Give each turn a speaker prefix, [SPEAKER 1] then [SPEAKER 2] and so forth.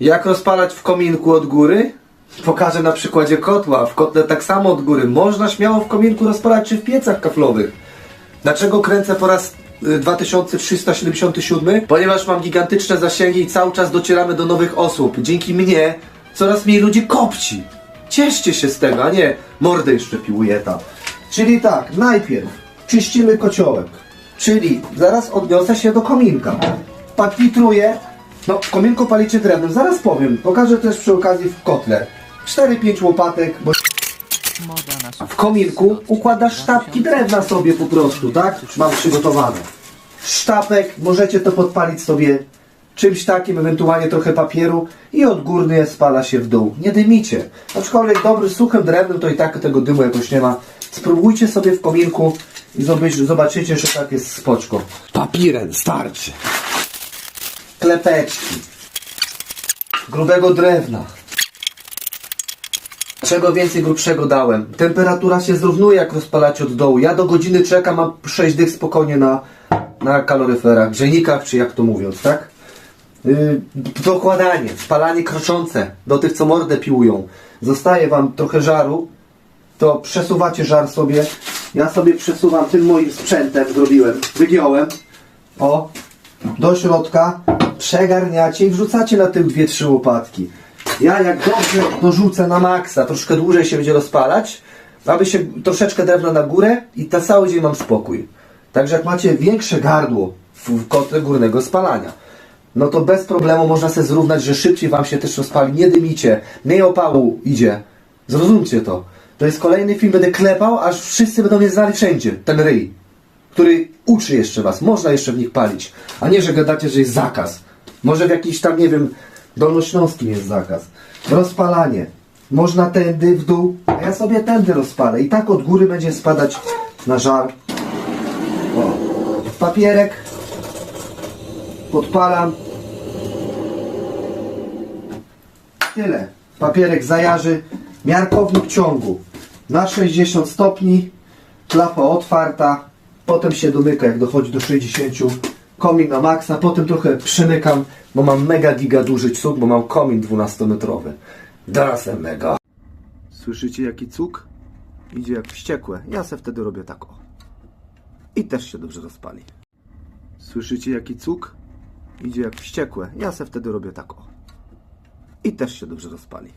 [SPEAKER 1] Jak rozpalać w kominku od góry? Pokażę na przykładzie kotła. W kotle tak samo od góry. Można śmiało w kominku rozpalać czy w piecach kaflowych. Dlaczego kręcę po raz y, 2377? Ponieważ mam gigantyczne zasięgi i cały czas docieramy do nowych osób. Dzięki mnie coraz mniej ludzi kopci. Cieszcie się z tego, a nie mordę jeszcze piłuje tam. Czyli tak, najpierw czyścimy kociołek. Czyli zaraz odniosę się do kominka. Papitruję. No, w kominku palicie drewnem, zaraz powiem. Pokażę też przy okazji w kotle. 4-5 łopatek, bo w kominku układasz sztabki drewna sobie po prostu, tak? Mam przygotowane. Sztabek, możecie to podpalić sobie czymś takim, ewentualnie trochę papieru i odgórnie spala się w dół. Nie dymicie. Aczkolwiek dobry suchym drewnem to i tak tego dymu jakoś nie ma. Spróbujcie sobie w kominku i zobac- zobaczycie, że tak jest spoczko. Papirem starczy. Klepeczki. Grubego drewna. Czego więcej grubszego dałem? Temperatura się zrównuje jak rozpalacie od dołu. Ja do godziny czekam, mam 6 dych spokojnie na, na kaloryferach, grzejnikach, czy jak to mówiąc, tak? Yy, dokładanie, spalanie kroczące do tych, co mordę piłują. Zostaje wam trochę żaru, to przesuwacie żar sobie. Ja sobie przesuwam tym moim sprzętem, zrobiłem, wygiąłem. O, do środka, przegarniacie i wrzucacie na tył dwie, trzy łopatki. Ja jak dobrze dorzucę na maksa, troszkę dłużej się będzie rozpalać, aby się troszeczkę drewna na górę i na cały dzień mam spokój. Także jak macie większe gardło w kotle górnego spalania, no to bez problemu można sobie zrównać, że szybciej wam się też rozpali. Nie dymicie, mniej opału idzie. Zrozumcie to. To jest kolejny film, będę klepał, aż wszyscy będą mnie znali wszędzie. Ten ryj który uczy jeszcze was. Można jeszcze w nich palić. A nie, że gadacie, że jest zakaz. Może w jakiś tam, nie wiem, dolnośląskim jest zakaz. Rozpalanie. Można tędy w dół, a ja sobie tędy rozpalę. I tak od góry będzie spadać na żar. O. Papierek. Podpalam. Tyle. Papierek zajarzy. Miarkownik ciągu. Na 60 stopni. Klapa otwarta. Potem się domyka, jak dochodzi do 60. Komin na maksa. Potem trochę przemykam, bo mam mega giga duży cuk, bo mam komin 12-metrowy. Darasem mega. Słyszycie jaki cuk? Idzie jak wściekłe. Ja se wtedy robię tak o. I też się dobrze rozpali. Słyszycie jaki cuk? Idzie jak wściekłe. Ja se wtedy robię tak o. I też się dobrze rozpali.